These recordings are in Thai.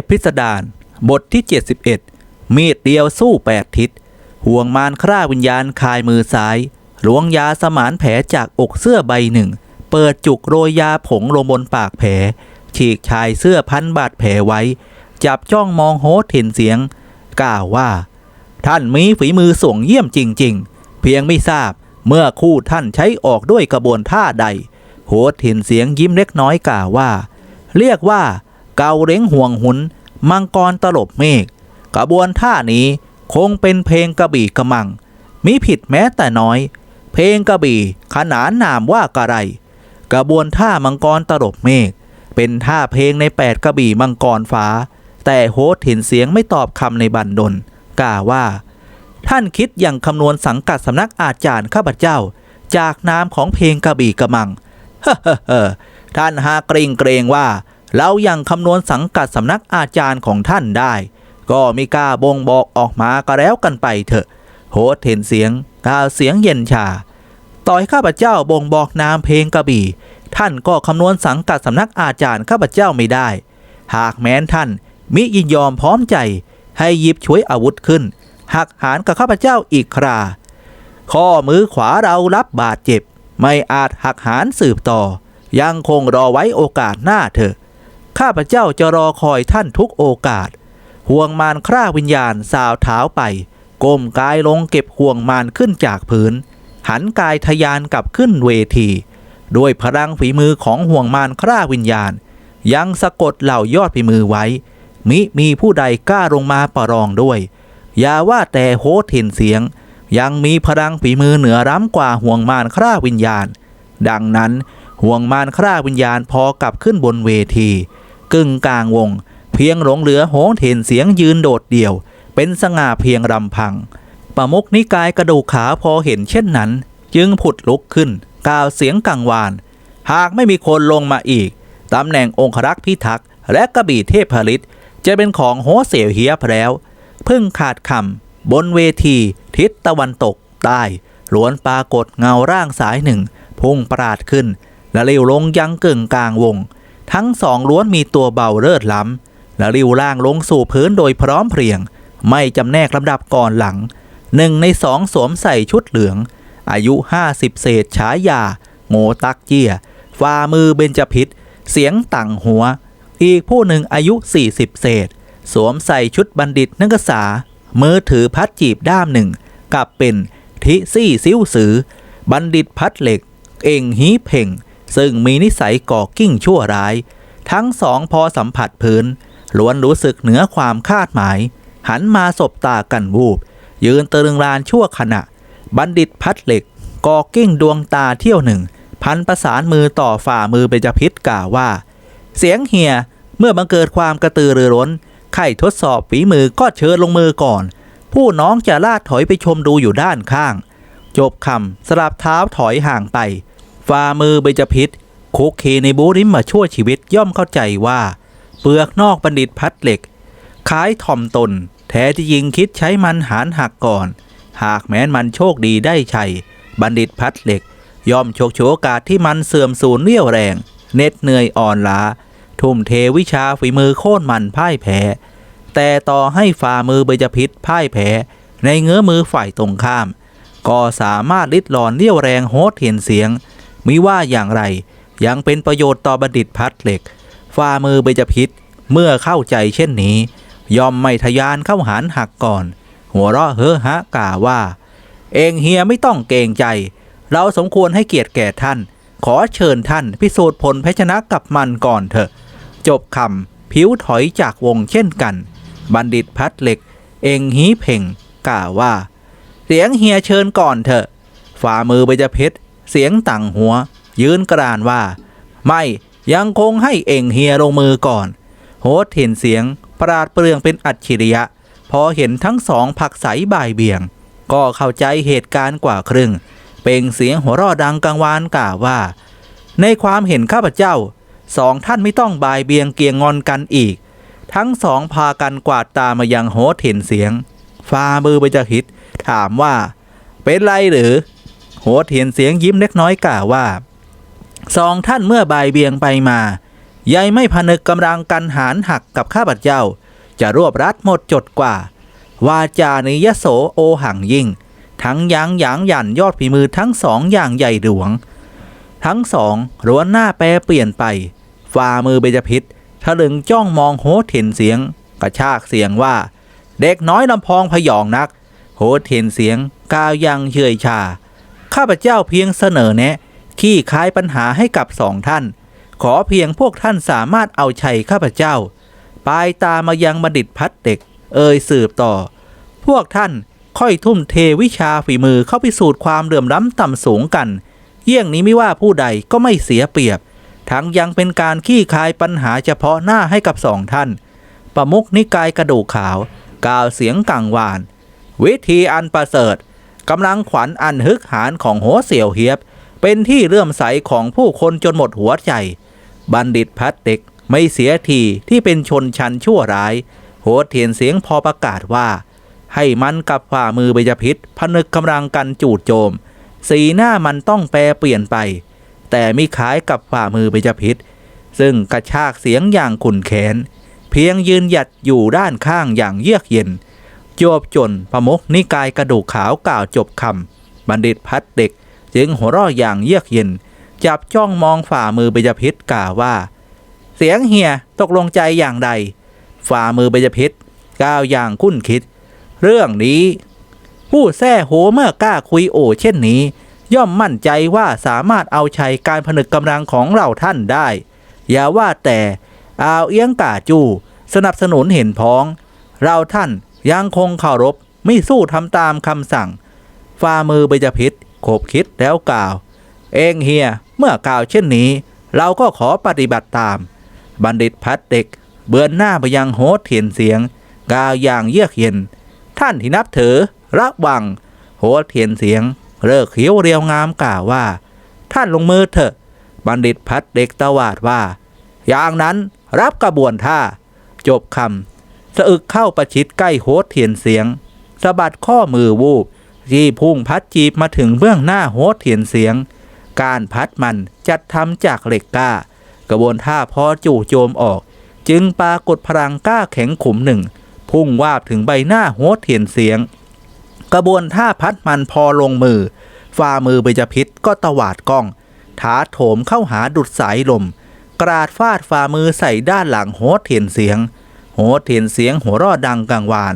พพิสดารบทที่ 71 มีดเดียวสู้แปดทิศ ห่วงมารฆ่าวิญญาณคายมือซ้ายหลวงยาสมานแผลจากอกเสื้อใบหนึ่ง เปิดจุกโรยยาผงลงบนปากแผล ฉีกชายเสื้อพันบาดแผลไว้ จับจ้องมองโฮสเห็นเสียง กล่าวว่า ท่านมีฝีมือส่งเยี่ยมจริง ๆ เพียงไม่ทราบเมื่อคู่ท่านใช้ออกด้วยกระบวนท่าใดโหดเห็นเสียงยิ้มเล็กน้อยกล่าวว่า เรียกว่า เกาเร้งห่วงหุน มังกรตลบเมฆกระบวนท่านี้คงเป็นเพลงกระบี่กระมัง มิผิดแม้แต่น้อย เพลงกระบี่ขนานนามว่ากระไร กระบวนท่ามังกรตลบเมฆเป็นท่าเพลงในแปดกระบี่มังกรฟ้า แต่โฮสเห็นเสียงไม่ตอบคำในบันดลกล่าวว่า ท่านคิดอย่างคำนวณสังกัดสำนักอาจารย์ข้าพเจ้า จากนามของเพลงกระบี่กระมังเฮ้อเฮ้อเฮ้อท่านหาเกรงเกรงว่า เรายังคำนวณสังกัดสำนักอาจารย์ของท่านได้ ก็ไม่กล้าบ่งบอกออกมาก็แล้วกันไปเถอะโหดเห็นเสียงกล่าวเสียงเย็นชา ต่อยข้าพเจ้าบ่งบอกนามเพลงกระบี่ ท่านก็คำนวณสังกัดสำนักอาจารย์ข้าพเจ้าไม่ได้ หากแม้นท่านมิยินยอมพร้อมใจ ให้หยิบช่วยอาวุธขึ้น หักหานกับข้าพเจ้าอีกครา ข้อมือขวาเรารับบาดเจ็บ ไม่อาจหักหานสืบต่อ ยังคงรอไว้โอกาสหน้าเถอะ ข้าพเจ้าจะรอคอยท่านทุกโอกาส ห่วงมารคร่าวิญญาณสาวเท้าไป ก้มกายลงเก็บห่วงมารขึ้นจากพื้น หันกายทะยานกลับขึ้นเวที ด้วยพลังฝีมือของห่วงมารคร่าวิญญาณ ยังสะกดเหล่ายอดฝีมือไว้ มิมีผู้ใดกล้าลงมาประรองด้วย อย่าว่าแต่โฮสเห็นเสียง ยังมีพลังฝีมือเหนือล้ำกว่าห่วงมารคร่าวิญญาณ ดังนั้นห่วงมารคร่าวิญญาณพอกลับขึ้นบนเวที กึ่งกลางวง เพียงหลงเหลือโหนเห็นเสียงยืนโดดเดี่ยว เป็นสง่าเพียงรำพังปมุกนิกายกระดูกขาพอเห็นเช่นนั้น จึงผุดลุกขึ้น กล่าวเสียงกังวาน หากไม่มีคนลงมาอีกตำแหน่งองครักษ์พิทักษ์และกระบี่เทพผลิตจะเป็นของโฮเสียวเฮียบแล้วพิ่งขาดคำบนเวที ทิศตะวันตกใต้ล้วนปรากฏเงาร่างสายหนึ่ง พุ่งปราดขึ้น และเร็วลงยังกึ่งกลางวง ทั้งสองล้วนมีตัวเบาเลิศล้ำและริ้วล่างลงสู่พื้นโดยพร้อมเพรียง ไม่จำแนกลำดับก่อนหลังหนึ่งในสองสวมใส่ชุดเหลือง อายุห้าสิบเศษฉายา โงตักเจียฝ่ามือเบญจพิษ เสียงต่างหัว อีกผู้หนึ่งอายุ40เศษ สวมใส่ชุดบัณฑิตนักศึกษามือถือพัดจีบด้ามหนึ่งกับเป็นทิซี่ซิ้วสือ บัณฑิตพัดเหล็ก เอ่งฮีเพ่ง ซึ่งมีนิสัยก่อกิ้งชั่วร้าย ทั้งสองพอสัมผัสพื้นล้วนรู้สึกเหนือความคาดหมาย หันมาสบตากันวูบ ยืนตะลึงรานชั่วขณะ บัณฑิตพัดเหล็กก่อกิ้งดวงตาเที่ยวหนึ่ง พันประสานมือต่อฝ่ามือเบญจพิษกล่าวว่า เสียงเฮียเมื่อบังเกิดความกระตือรือร้นใครทดสอบฝีมือก็เชิญลงมือก่อน ผู้น้องจะลาดถอยไปชมดูอยู่ด้านข้าง จบคำสลับเท้าถอยห่างไป ฝ่ามือเบญจพิษคุกคีในบูริมมาชั่วชีวิตย่อมเข้าใจว่า เปลือกนอกบัณฑิตพัดเหล็กคล้ายถ่อมตน แท้ที่ยิงคิดใช้มันหารหักก่อน หากแม้นมันโชคดีได้ชัย บัณฑิตพัดเหล็ก ย่อมโชคโชกาสที่มันเสื่อมสูญเรี่ยวแรง เน็ดเหนื่อยอ่อนล้า ทุ่มเทวิชาฝีมือโค่นมันพ่ายแพ้ แต่ต่อให้ฝ่ามือเบญจพิษพ่ายแพ้ ในเงื้อมือฝ่ายตรงข้าม ก็สามารถลิดรอนเรี่ยวแรงโฮสเห็นเสียง มิว่าอย่างไร ยังเป็นประโยชน์ต่อบัณฑิตพัดเหล็กฝ่ามือเบญจพิษเมื่อเข้าใจเช่นนี้ ยอมไม่ทะยานเข้าหารหักก่อน หัวเราะเฮ้อฮะกล่าวว่า เองเฮียไม่ต้องเกรงใจ เราสมควรให้เกียรติแก่ท่าน ขอเชิญท่านพิสูจน์ผลแพชนะกับมันก่อนเถอะ จบคำผิวถอยจากวงเช่นกัน บัณฑิตพัดเหล็ก เองฮีเพ่งกล่าวว่า เสียงเฮียเชิญก่อนเถอะฝ่ามือเบญจเพชร เสียงต่างหัว ยืนกรานว่า ไม่ยังคงให้เองเฮียลงมือก่อนโหดเห็นเสียงปราดเปรื่องเป็นอัจฉริยะ พอเห็นทั้งสองผักใสบ่ายเบี่ยง ก็เข้าใจเหตุการณ์กว่าครึ่ง เปล่งเสียงหัวเราะดังกังวานกล่าวว่า ในความเห็นข้าพเจ้าสองท่านไม่ต้องบ่ายเบียงเกียงงอนกันอีก ทั้งสองพากันกวาดตามายังโฮสเห็นเสียงฟ้ามือไปจะหิดถามว่า เป็นไรหรือ หดเห็นเสียงยิ้มเล็กน้อยกล่าวว่าสองท่านเมื่อบ่ายเบียงไปมายายไม่พนึกกำลังกันหารหักกับข้าพเจ้า จะรวบรัดหมดจดกว่า วาจานิยโสโอหังยิ่ง ทั้งยังหยางหยันยอดฝีมือทั้งสองอย่างใหญ่หลวง ทั้งสองล้วนหน้าแปรเปลี่ยนไปฝ่ามือเบญจพิษทะลึงจ้องมองโฮเทนเสียง กระชากเสียงว่า เด็กน้อยลำพองพยองนัก โฮเทนเสียงกาวยังเฉยชา ข้าพเจ้าเพียงเสนอแนะขี้คายปัญหาให้กับสองท่าน ขอเพียงพวกท่านสามารถเอาชัยข้าพเจ้า ปลายตามายังบัณฑิตพัดเด็ก เอ่ยสืบต่อ พวกท่านค่อยทุ่มเทวิชาฝีมือเข้าพิสูจน์ความเหลื่อมล้ำต่ำสูงกัน เยี่ยงนี้ไม่ว่าผู้ใดก็ไม่เสียเปรียบ ทั้งยังเป็นการขี้คายปัญหาเฉพาะหน้าให้กับสองท่าน ประมุกนิกายกระดูกขาว กล่าวเสียงกังวาน วิธีอันประเสริฐ กำลังขวัญอันฮึกหานของโหเสี่ยวเฮียบ เป็นที่เลื่อมใสของผู้คนจนหมดหัวใจ บัณฑิตพัดเด็กไม่เสียทีที่เป็นชนชั้นชั่วร้าย โหเทียนเสียงพอประกาศว่า ให้มันกับฝ่ามือเบญจพิษพนึกกำลังกันจูดโจม สีหน้ามันต้องแปรเปลี่ยนไป แต่มิคล้ายกับฝ่ามือเบญจพิษซึ่งกระชากเสียงอย่างขุนแขน เพียงยืนหยัดอยู่ด้านข้างอย่างเยือกเย็น จวบจนประมกนิกายกระดูกขาวกล่าวจบคำบัณฑิตพัดเด็ก จึงหัวเราะอย่างเยือกเย็น จับจ้องมองฝ่ามือเบญพิษกล่าวว่า เสียงเฮียตกลงใจอย่างใด ฝ่ามือเบญพิษกล่าวอย่างคุ้นคิด เรื่องนี้ ผู้แท้โหเมื่อกล้าคุยโอเช่นนี้ ย่อมมั่นใจว่าสามารถเอาชัยการผนึกกำลังของเราท่านได้ อย่าว่าแต่อาวเอียงกาจูสนับสนุนเห็นพ้อง เราท่าน ยังคงเคารพไม่สู้ทำตามคำสั่ง ฝ่ามือเบญจพิษขบคิดแล้วกล่าว เองเฮียเมื่อกล่าวเช่นนี้ เราก็ขอปฏิบัติตาม บัณฑิตพัดเด็ก เบือนหน้าไปยังโฮสเทียนเสียง กล่าวอย่างเยือกเย็น ท่านที่นับถือระวังโหสเทียนเสียง เลิกเขียวเรียวงามกล่าวว่า ท่านลงมือเถอะ บัณฑิตพัดเด็กตวาดว่า อย่างนั้นรับกระบวนท่า จบคำ สะอึกเข้าประชิดใกล้โฮสเทียนเสียงสะบัดข้อมือวูบที่พุ่งพัดจีบมาถึงเบื้องหน้าโฮสเทียนเสียง การพัดมันจัดทำจากเหล็กกล้า กระบวนท่าพอจู่โจมออก จึงปรากฏพลังกล้าแข็งขุมหนึ่ง พุ่งวาบถึงใบหน้าโฮสเทียนเสียง กระบวนท่าพัดมันพอลงมือฝ่ามือเบญจพิษก็ตวาดกล้อง ถาโถมเข้าหาดุดสายลม กราดฟาดฝ่ามือใส่ด้านหลังโฮสเทียนเสียง โฮสเทียนเสียงหัวเรอดดังกังวาน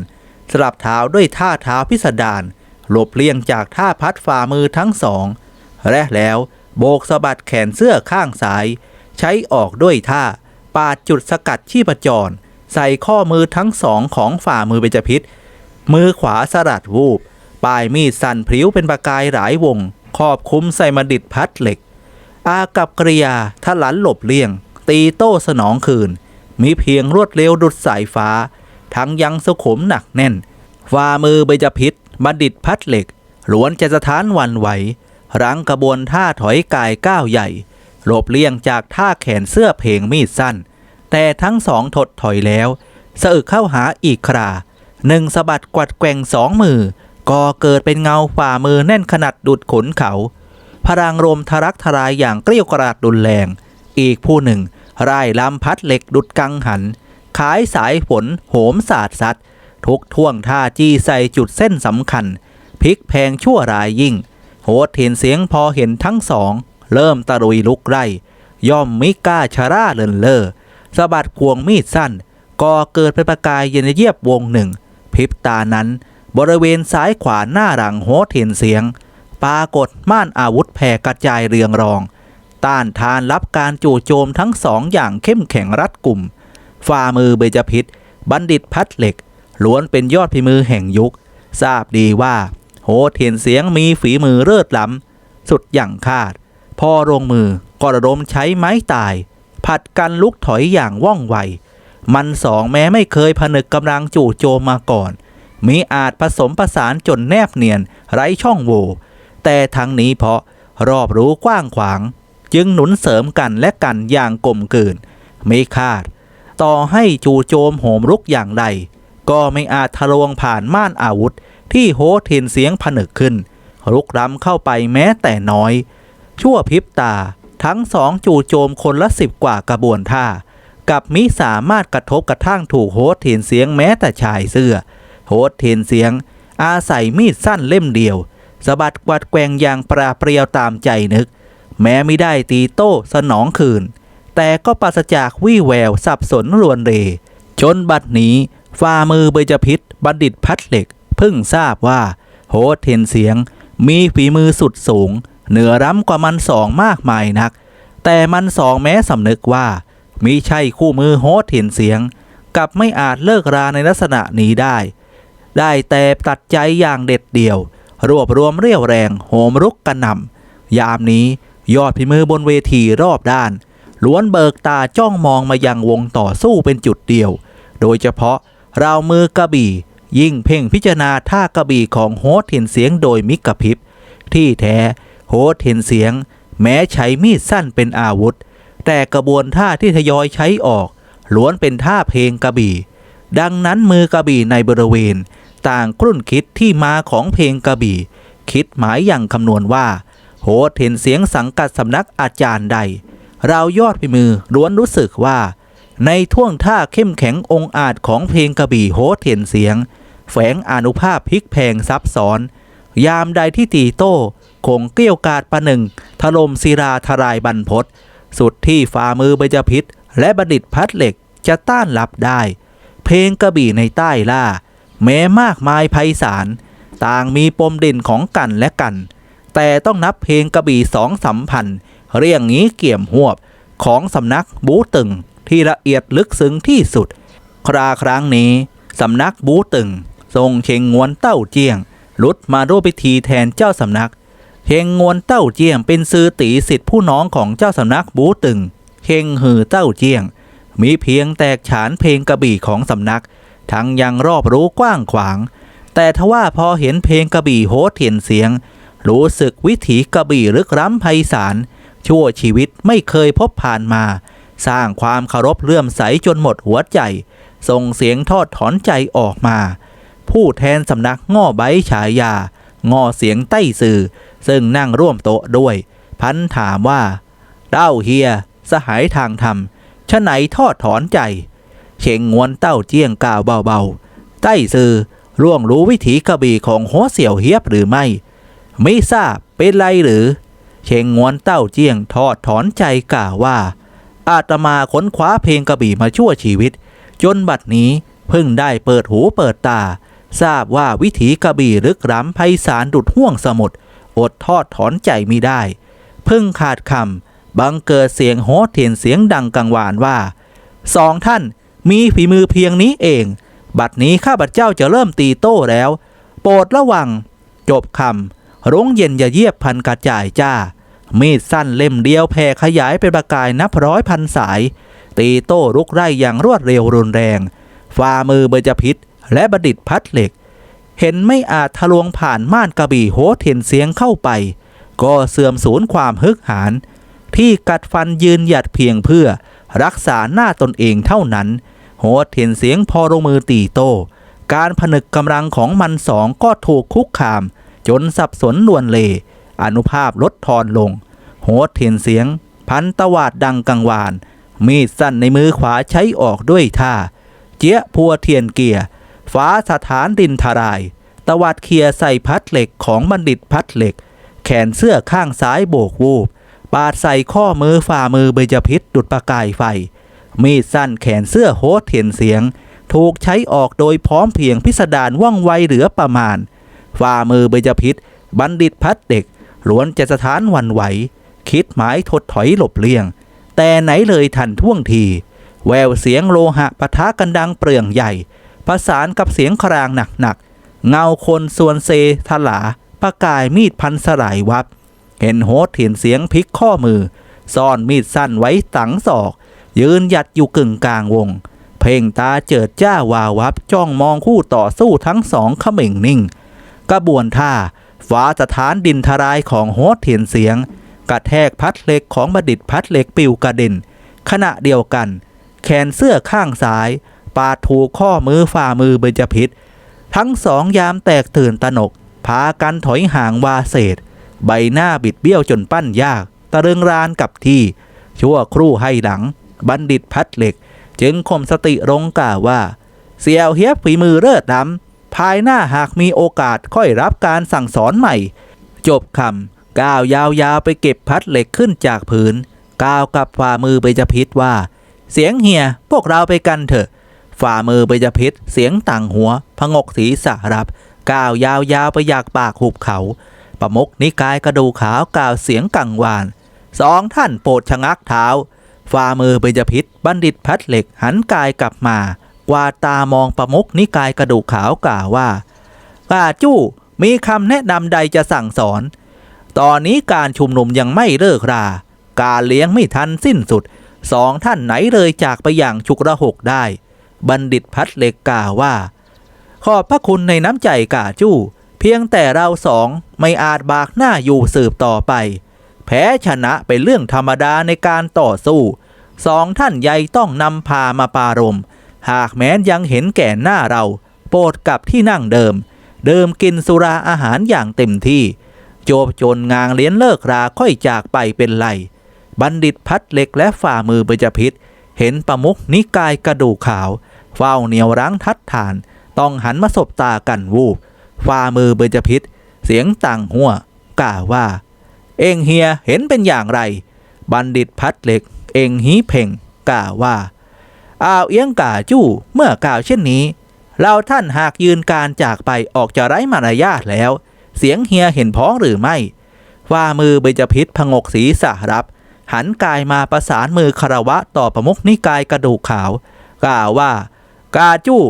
สลับเท้าด้วยท่าเท้าพิสดารหลบเลี่ยงจากท่าพัดฝ่ามือทั้งสอง และแล้วโบกสะบัดแขนเสื้อข้างซ้าย ใช้ออกด้วยท่า ปาดจุดสกัดชีพจร ใส่ข้อมือทั้งสองของฝ่ามือเบญจพิษ มือขวาสลัดวูบ ปลายมีดสั่นพริ้วเป็นประกายหลายวง ครอบคุ้มใส่มาดิดพัดเหล็ก อากับกริยาทะลันหลบเลี่ยง ตีโต้สนองคืน มีเพียงรวดเร็วดุดสายฟ้า ทั้งยังสุขุมหนักแน่นฝ่ามือเบญจพิษบัณฑิตพัดเหล็กล้วนจะสะท้านวันไหวรั้งกระบวนท่าถอยกายก้าวใหญ่หลบเลี่ยงจากท่าแขนเสื้อเพลงมีดสั้น แต่ทั้งสองถดถอยแล้วสะอึกเข้าหาอีกคราหนึ่งสะบัดกวัดแกว่งสองมือก็เกิดเป็นเงาฝ่ามือแน่นขนาดดุดขนเขาพลังลมทะลักทลายอย่างเกลี้ยวกราดดุนแรง อีกผู้หนึ่ง ร่ายลำพัดเหล็กดุดกังหัน ขายสายฝนโหมสาดซัดทุกท่วงท่าจี้ใส่จุดเส้นสำคัญพลิกแพงชั่วรายยิ่ง โหดเห็นเสียงพอเห็นทั้งสอง เริ่มตะลุยลุกไร่ย่อมมิกล้าชร่าเลินเล่อสะบัดควงมีดสั้นก่อเกิดเป็นประกายเย็นเยียบวงหนึ่งพริบตานั้น บริเวณซ้ายขวาหน้าหลังโหดเห็นเสียงปรากฏม่านอาวุธแผ่กระจายเรืองรอง ต้านทานรับการจู่โจมทั้งสองอย่างเข้มแข็งรัดกลุ่ม ฝ่ามือเบญจพิษบัณฑิตพัดเหล็ก ล้วนเป็นยอดพิมือแห่งยุค ทราบดีว่า โหเทียนเสียงมีฝีมือเลิศล้ำ สุดอย่างคาด พอลงมือก็ระดมใช้ไม้ตาย ผัดกันลุกถอยอย่างว่องไว มันสองแม้ไม่เคยผนึกกำลังจู่โจมมาก่อน มีอาจผสมประสานจนแนบเนียนไร้ช่องโหว่แต่ทั้งนี้เพราะรอบรู้กว้างขวาง จึงหนุนเสริมกันและกันอย่างกลมกลืนไม่คาด ต่อให้จู่โจมโหมรุกอย่างใด ก็ไม่อาจทะลวงผ่านม่านอาวุธ ที่โหเทนเสียงผนึกขึ้น รุกล้ำเข้าไปแม้แต่น้อย ชั่วพริบตาทั้งสองจู่โจมคนละสิบกว่ากระบวนท่า กับมิสามารถกระทบกระทั่งถูกโฮสเทียนเสียงแม้แต่ชายเสื้อ โฮสเทียนเสียง อาศัยมีดสั้นเล่มเดียวสะบัดกวัดแกวงอย่างปราเปรียวตามใจนึก แม้ไม่ได้ตีโต้สนองคืน แต่ก็ปราศจากวี่แววสับสนรวนเรจนบัดนี้ฝ่ามือเบญจพิษบัณฑิตพัดเหล็กเพิ่งทราบว่า โฮสเทนเสียง มีฝีมือสุดสูง เหนือร้ำกว่ามันสองมากมายนัก แต่มันสองแม้สำนึกว่ามิใช่คู่มือโฮสเทนเสียงกับไม่อาจเลิกราในลักษณะนี้ได้ ได้แต่ตัดใจอย่างเด็ดเดี่ยว รวบรวมเรี่ยวแรงโหมรุกกระหน่ำยามนี้ ยอดพิมือบนเวทีรอบด้าน ล้วนเบิกตาจ้องมองมายังวงต่อสู้เป็นจุดเดียว โดยเฉพาะราวมือกระบี่ ยิ่งเพ่งพิจารณาท่ากระบี่ของโฮสเห็นเสียงโดยมิกระพริบ ที่แท้โฮสเห็นเสียง แม้ใช้มีดสั้นเป็นอาวุธ แต่กระบวนท่าที่ทยอยใช้ออก ล้วนเป็นท่าเพลงกระบี่ ดังนั้นมือกระบี่ในบริเวณ ต่างครุ่นคิดที่มาของเพลงกระบี่ คิดหมายอย่างคำนวณว่า โหดเห็นเสียงสังกัดสำนักอาจารย์ใด เรายอดพิมือล้วนรู้สึกว่า ในท่วงท่าเข้มแข็งองอาจของเพลงกระบี่โหดเห็นเสียง แฝงอนุภาพพลิกแพงซับซ้อน ยามใดที่ตีโต้คงเกลี้ยวกาดประหนึ่งถล่มศิราทรายบรรพศสุดที่ฝ่ามือเบญจพิษ และบัณฑิตพัดเหล็กจะต้านรับได้ เพลงกระบี่ในใต้ล่า แม้มากมายไพศาลต่างมีปมเด่นของกันและกัน แต่ต้องนับเพลงกระบี่สองสัมพันธ์เรียงงี้เกี่ยมหวบของสำนักบูตึงที่ละเอียดลึกซึ้งที่สุด คราครั้งนี้สำนักบูตึง ทรงเชงงวนเต้าเจียงลุดมาร่วมพิธีแทนเจ้าสำนักเฮงงวนเต้าเจียงเป็นซือตีสิทธิผู้น้องของเจ้าสำนักบูตึงเฮงหือเต้าเจียง มีเพียงแตกฉานเพลงกระบี่ของสำนัก ทั้งยังรอบรู้กว้างขวาง แต่ทว่าพอเห็นเพลงกระบี่โฮเทียนเสียง รู้สึกวิถีกระบี่ลึกล้ำไพศาลชั่วชีวิตไม่เคยพบผ่านมา สร้างความเคารพเลื่อมใสจนหมดหัวใจ ส่งเสียงทอดถอนใจออกมา ผู้แทนสำนักง่อใบฉายา ง่อเสียงใต้สื่อ ซึ่งนั่งร่วมโต๊ะด้วย พันถามว่าเต้าเฮีย สหายทางธรรมชะไหนทอดถอนใจเชงงวนเต้าเจียงกล่าวเบาๆใต้ซือร่วงรู้วิถีกระบี่ของโฮเสี่ยวเฮียบหรือไม่ ไม่ทราบเป็นไรหรือ เชงงวนเต้าเจียงทอดถอนใจกล่าวว่า อาตมาค้นคว้าเพลงกระบี่มาชั่วชีวิต จนบัดนี้เพิ่งได้เปิดหูเปิดตา ทราบว่าวิถีกระบี่ลึกล้ำไพศาลดุดห่วงสมุทรอดทอดถอนใจมิได้ เพิ่งขาดคำบังเกิดเสียงโฮเทียนเสียงดังกังวานว่าสองท่านมีฝีมือเพียงนี้เอง บัดนี้ข้าพเจ้าจะเริ่มตีโต้แล้ว โปรดระวัง จบคำ รงเย็นอย่าเยียบพันกระจ่ายจ้า มีดสั้นเล่มเดียวแผ่ขยายเป็นประกายนับร้อยพันสาย ตีโต้รุกไร่อย่างรวดเร็วรุนแรง ฝ่ามือเบญจพิษและบดิตพัดเหล็ก เห็นไม่อาจทะลวงผ่านม่านกระบี่โหเทียนเสียงเข้าไป ก็เสื่อมสูญความฮึกหานที่กัดฟันยืนหยัดเพียงเพื่อรักษาหน้าตนเองเท่านั้น โหดเห็นเสียงพอลงมือตีโต้ การผนึกกำลังของมันสองก็ถูกคุกคาม จนสับสนลวนเล อนุภาพลดทอนลง โหดเห็นเสียง พันตวาดดังกังวาน มีดสั้นในมือขวาใช้ออกด้วยท่า เจี๊ยพัวเทียนเกียร์ฟ้าสถานดินทราย ตวัดเคลียใส่พัดเหล็กของบัณฑิตพัดเหล็ก แขนเสื้อข้างซ้ายโบกวูบ ปาดใส่ข้อมือฝ่ามือเบญจพิษดุดประกายไฟ มีดสั้นแขนเสื้อโฮสเทียนเสียง ถูกใช้ออกโดยพร้อมเพียงพิสดารว่องไวเหลือประมาณ ฝ่ามือเบญจพิษบัณฑิตพัดเด็กล้วนจะสถานวันไหว คิดหมายถดถอยหลบเลี่ยง แต่ไหนเลยทันท่วงที แววเสียงโลหะปะทะกันดังเปลืองใหญ่ ประสานกับเสียงครางหนักๆเงาคนส่วนเซทลาประกายมีดพันสลายวับ เห็นโฮสเห็นเสียงพลิกข้อมือ ซ่อนมีดสั้นไว้ตังศอก ยืนหยัดอยู่กึ่งกลางวง เพ่งตาเจิดจ้าวาวับจ้องมองคู่ต่อสู้ทั้งสองเขม่งนิ่ง กระบวนท่าฟ้าสถานดินทรายของโฮสเทียนเสียง กระแทกพัดเหล็กของบดิตพัดเหล็กปิวกระเด็น ขณะเดียวกัน แขนเสื้อข้างซ้าย ปาดถูกข้อมือฝ่ามือเบญจพิษ ทั้งสองยามแตกตื่นตนก พากันถอยห่างวาเศษ ใบหน้าบิดเบี้ยวจนปั้นยาก ตะลึงรานกับที่ ชั่วครู่ให้หลัง บัณฑิตพัดเหล็ก จึงข่มสติลงกล่าวว่า เสี่ยวเฮียบฝีมือเลิศล้ำ ภายหน้าหากมีโอกาสค่อยรับการสั่งสอนใหม่ จบคำก้าวยาวๆไปเก็บพัดเหล็กขึ้นจากผืนก้าวกับฝ่ามือเบญจพิษว่า เสียงเฮียพวกเราไปกันเถอะ ฝ่ามือเบญจพิษเสียงต่างหัวพงกศีรษะรับก้าวยาวๆไปอยากปากหุบเขาประมกนิกายกระดูกขาวกล่าวเสียงกังวานสองท่านโปรดชะงักเท้าฝ่ามือเบญจพิษบัณฑิตพัดเหล็กหันกายกลับมา วาตามองประมุกนิกายกระดูกขาวกล่าวว่าก้าจู้มีคำแนะนำใดจะสั่งสอน ตอนนี้การชุมนุมยังไม่เลิกรา การเลี้ยงไม่ทันสิ้นสุด สองท่านไหนเลยจากไปอย่างฉุกระหกได้ บัณฑิตพัดเหล็กกล่าวว่า ขอบพระคุณในน้ำใจกาจู้ เพียงแต่เราสองไม่อาจบากหน้าอยู่สืบต่อไป แพ้ชนะเป็นเรื่องธรรมดาในการต่อสู้ สองท่านใหญ่ต้องนำพามาปารม หากแม้นยังเห็นแก่หน้าเรา โปรดกลับที่นั่งเดิม เดิมกินสุราอาหารอย่างเต็มที่ โจบจนงางเลี้ยนเลิกราค่อยจากไปเป็นไร บัณฑิตพัดเหล็กและฝ่ามือเบญจพิษ เห็นประมุขนิกายกระดูกขาว เฝ้าเหนียวรั้งทัดฐาน ต้องหันมาสบตากันวูบฝ่ามือเบญจพิษ เสียงต่างหัวกล่าวว่า เองเฮียเห็นเป็นอย่างไร บัณฑิตพัดเหล็ก เองฮีเพ่งกล่าวว่า อาวเอียงก่าจู้เมื่อกล่าวเช่นนี้ เราท่านหากยืนการจากไปออกจะไร้มารยาทแล้ว เสียงเฮียเห็นพ้องหรือไม่ฝ่ามือเบญจพิษพงกศีรษะรับ หันกายมาประสานมือคารวะต่อประมุขนิกายกระดูกขาว กล่าวว่า กาจู้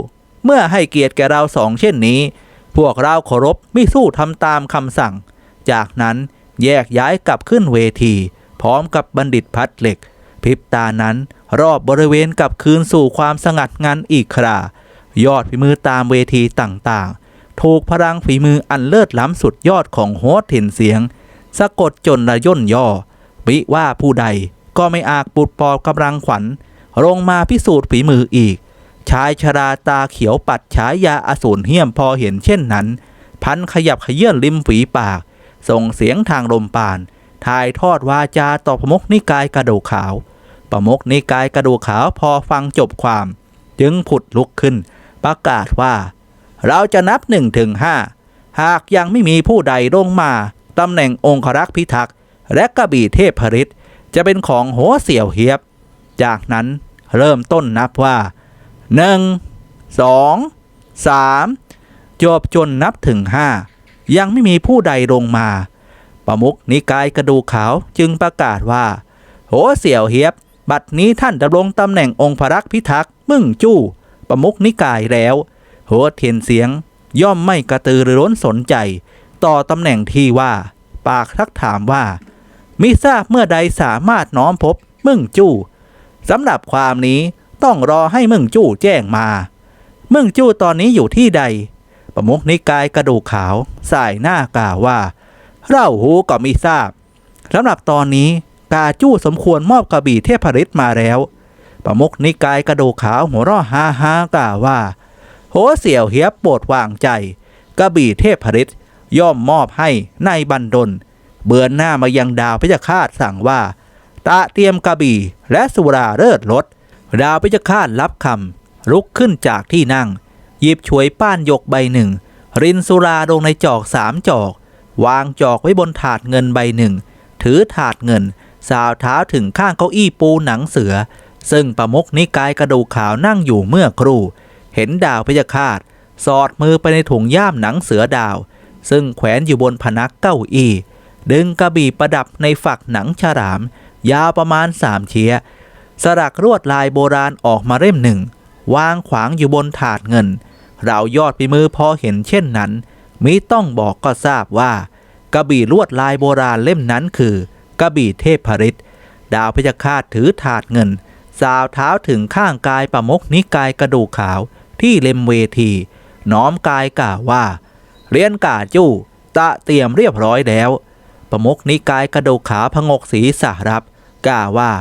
เมื่อให้เกียรติแก่เราสองเช่นนี้ พวกเราเคารพไม่สู้ทำตามคำสั่ง จากนั้นแยกย้ายกลับขึ้นเวที พร้อมกับบัณฑิตพัดเหล็ก พิบตานั้น รอบบริเวณกลับคืนสู่ความสงัดงันอีกครายอดฝีมือตามเวทีต่างๆ ถูกพลังฝีมืออันเลิศล้ำสุดยอดของโฮสเห็นเสียง สะกดจนระย่นย่อวิว่าผู้ใดก็ไม่อาจปุดปอบกำลังขวัญลงมาพิสูจน์ฝีมืออีก ชายชราตาเขียวปัดฉายาอสูรเหี้ยมพอเห็นเช่นนั้น พันขยับขยื่นริมฝีปาก ส่งเสียงทางลมปาน ถ่ายทอดวาจาต่อประมกนิกายกระโดขาว ประมกนิกายกระดูกขาวพอฟังจบความ จึงผุดลุกขึ้น ประกาศว่า เราจะนับหนึ่งถึงห้าหากยังไม่มีผู้ใดลงมาตำแหน่งองครักษ์พิทักษ์และกระบี่เทพฤทธิ์จะเป็นของโหเสี่ยวเฮียบ จากนั้นเริ่มต้นนับว่าหนึ่งสองสามจบจนนับถึงห้ายังไม่มีผู้ใดลงมา ประมุขนิกายกระดูขาวจึงประกาศว่า โหเสี่ยวเฮียบ บัดนี้ท่านดำรงตำแหน่งองค์พระรักพิทักษ์มึ่งจู้ ประมุขนิกายแล้ว โหเทียนเสียง ย่อมไม่กระตือรือร้นสนใจ ต่อตำแหน่งที่ว่า ปากทักถามว่า มิทราบเมื่อใดสามารถน้อมพบมึ่งจู้สำหรับความนี้ต้องรอให้มึ่งจู้แจ้งมา มึ่งจู้ตอนนี้อยู่ที่ใด ประมุขนิกายกระดูกขาวสายหน้ากล่าวว่าเราหูก็มิทราบสำหรับตอนนี้ กาจู้สมควรมอบกระบี่เทพฤทธิ์มาแล้ว ประมุขนิกายกระโดขาวหัวร่อฮ่าฮ่ากล่าวว่า โหเสี่ยวเฮียบโปรดวางใจกระบี่เทพฤทธิ์ย่อมมอบให้ในบันดล เบือนหน้ามายังดาวพระคาตสั่งว่า ตะเตรียมกระบี่และสุราเลิศรสดาวพระคาตรับคำลุกขึ้นจากที่นั่ง หยิบฉวยป้านยกใบหนึ่ง รินสุราลงในจอกสามจอก วางจอกไว้บนถาดเงินใบหนึ่ง ถือถาดเงิน สาวเท้าถึงข้างเก้าอี้ปูหนังเสือ ซึ่งประมกนิกายกระดูกขาวนั่งอยู่เมื่อครู่ เห็นดาวพยาคาตสอดมือไปในถุงย่ามหนังเสือดาว ซึ่งแขวนอยู่บนพนักเก้าอี้ ดึงกระบี่ประดับในฝักหนังฉลาม ยาวประมาณสามเชียสลักลวดลายโบราณออกมาเล่มหนึ่ง วางขวางอยู่บนถาดเงิน เรายอดปีมือพอเห็นเช่นนั้นมิต้องบอกก็ทราบว่ากระบี่ลวดลายโบราณเล่มนั้นคือ กระบี่เทพฤทธิ์ดาวพยาคาตถือถาดเงิน สาวเท้าถึงข้างกายประมกนิกายกระดูกขาวที่เล็มเวที น้อมกายกล่าวว่าเรียนกาจู้ตะเตรียมเรียบร้อยแล้ว ประมกนิกายกระดูกขาวพงกศีรษะรับกล่าวว่า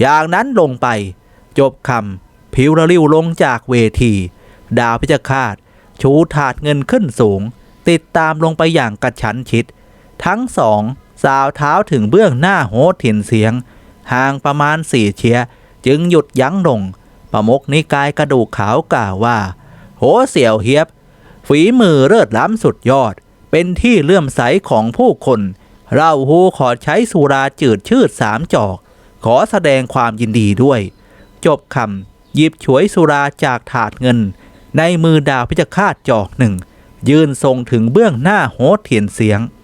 อย่างนั้นลงไป จบคำผิวระริวลงจากเวที ดาวพิจคาตชูถาดเงินขึ้นสูง ติดตามลงไปอย่างกระชั้นชิด ทั้งสอง สาวเท้าถึงเบื้องหน้าโหดถิ่นเสียง ห่างประมาณสี่เชียจึงหยุดยั้งลงประมกนิกายกระดูกขาวกล่าวว่า โหเสี่ยวเฮียบ ฝีมือเลิศล้ำสุดยอด เป็นที่เลื่อมใสของผู้คน เราฮูขอใช้สุราจืดชืดสามจอก ขอแสดงความยินดีด้วย จบคำหยิบฉวยสุราจากถาดเงิน ในมือดาวพิจคาตจอกหนึ่ง ยืนทรงถึงเบื้องหน้าโหดเถียนเสียง